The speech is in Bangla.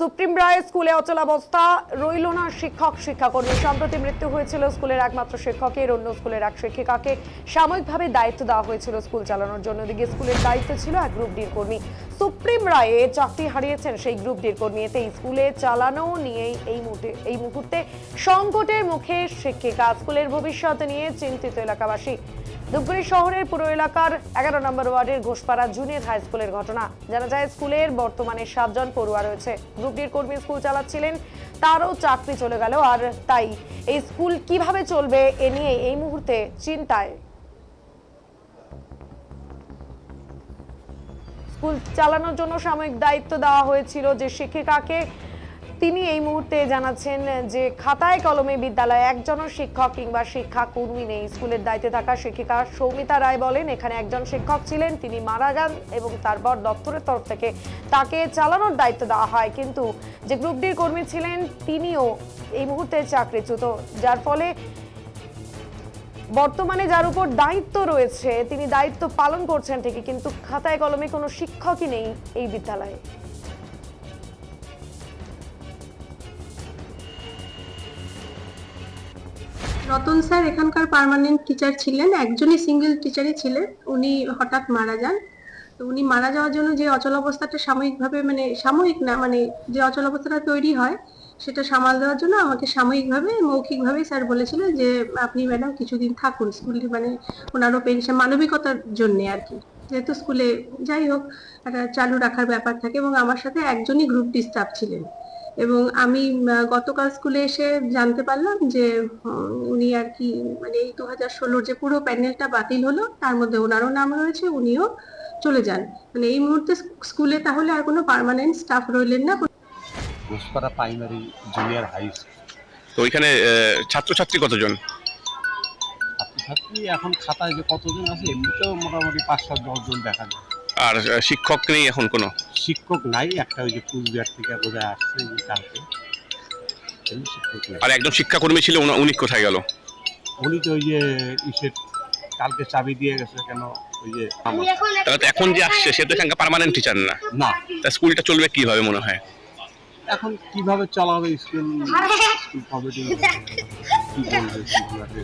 সুপ্রিম রায় স্কুলে অচলাবস্থা। রইল না শিক্ষক, শিক্ষাকর্মী। সম্প্রতি মৃত্যু হয়েছিল স্কুলের একমাত্র শিক্ষকের, অন্য স্কুলের এক শিক্ষিকাকে। সাময়িকভাবে দায়িত্ব দেওয়া হয়েছিল স্কুল চালানোর জন্য। দিকে স্কুলের দায়িত্ব ছিল এক গ্রুপ ডির কর্মী। সুপ্রিম রায়ে চাকরি হারিয়েছেন সেই গ্রুপ ডির কর্মী। এতে স্কুলে চালানো নিয়েই এই মুহূর্তে এই মুহূর্তে সংকটের মুখে শিক্ষিকা। স্কুলের ভবিষ্যৎ নিয়ে চিন্তিত এলাকাবাসী। ধূপগুড়ি শহরের পুরো এলাকার এগারো নম্বর ওয়ার্ডের ঘোষপাড়া জুনিয়র হাই স্কুলের ঘটনা। জানা যায়, স্কুলের বর্তমানে সাতজন পড়ুয়া রয়েছে। গ্রুপটির কর্মী স্কুল চালাচ্ছিলেন, তারও চাকরি চলে গেল। আর তাই, এই স্কুল কীভাবে চলবে এ নিয়ে এই মুহূর্তে চিন্তায়। স্কুল চালানোর জন্য সাময়িক দায়িত্ব দেওয়া হয়েছিল যে শিক্ষিকাকে তিনি এই মুহূর্তে জানাচ্ছেন যে খাতায় কলমে বিদ্যালয়ে একজনও শিক্ষক কিংবা শিক্ষা কর্মী নেই। স্কুলের দায়িত্বে থাকা শিক্ষিকা সৌমিতা রায় বলেন, এখানে একজন শিক্ষক ছিলেন, তিনি মারা যান এবং তারপর দপ্তরের তরফ থেকে তাকে চালানোর দায়িত্ব দেওয়া হয়। কিন্তু যে গ্রুপ ডির কর্মী ছিলেন, তিনিও এই মুহূর্তে চাকরিচ্যুত, যার ফলে বর্তমানে যার উপর দায়িত্ব রয়েছে, তিনি দায়িত্ব পালন করছেন ঠিকই, কিন্তু খাতায় কলমে কোনো শিক্ষকই নেই এই বিদ্যালয়ে। রতন স্যার এখানকার পার্মানেন্ট টিচার ছিলেন, একজনই সিঙ্গেল টিচারই ছিলেন, উনি হঠাৎ মারা যান। তো উনি মারা যাওয়ার জন্য যে অচলাবস্থাটা সাময়িকভাবে মানে সাময়িক না মানে যে অচল অবস্থাটা তৈরি হয়, সেটা সামাল দেওয়ার জন্য আমাকে সাময়িকভাবে, মৌখিকভাবে স্যার বলেছিলেন যে, আপনি ম্যাডাম কিছুদিন থাকুন স্কুলে মানে ওনারও পেনশন মানবিকতার জন্যে আর কি। যেহেতু স্কুলে যাই হোক, একটা চালু রাখার ব্যাপার থাকে এবং আমার সাথে একজনই গ্রুপ ডিস্টার্ব ছিলেন। এবং আমি গতকাল স্কুলে এসে জানতে পারলাম যে উনি আর কি মানে এই দু হাজার ষোলোর যে পুরো প্যানেলটা বাতিল হলো তার মধ্যে ওনারও নাম রয়েছে উনিও চলে যান। মানে এই মুহূর্তে স্কুলে তাহলে আর কোনো পার্মানেন্ট স্টাফ রইলেন না? Ghoshpara primary junior high school. তো ওইখানে ছাত্রছাত্রী কতজন? ছাত্রছাত্রী এখন খাতায় যে কতজন আছে এমনিতেও মোটামুটি পাঁচ সাত দশজন দেখা যায়। আর শিক্ষক নেই এখন কোনো? শিক্ষক নাই একটা ওই যে কুচবিহার থেকে বোধহয় আসছে যে কালকে। এমনি শিক্ষক নাই। আর একজন শিক্ষাকর্মী ছিল উনি- উনি কোথায় গেল? উনি তো ওই যে ইসের কালকে চাবি দিয়ে গেছে কেন ওই যে আমার তাহলে তো এখন যে আসছে সে তো এখানকার পার্মানেন্ট টিচার না। না। তা স্কুলটা চলবে কীভাবে মনে হয়? এখন কীভাবে চালাবে স্কুল? স্কুল কমিটি কি বলবে কি করবে?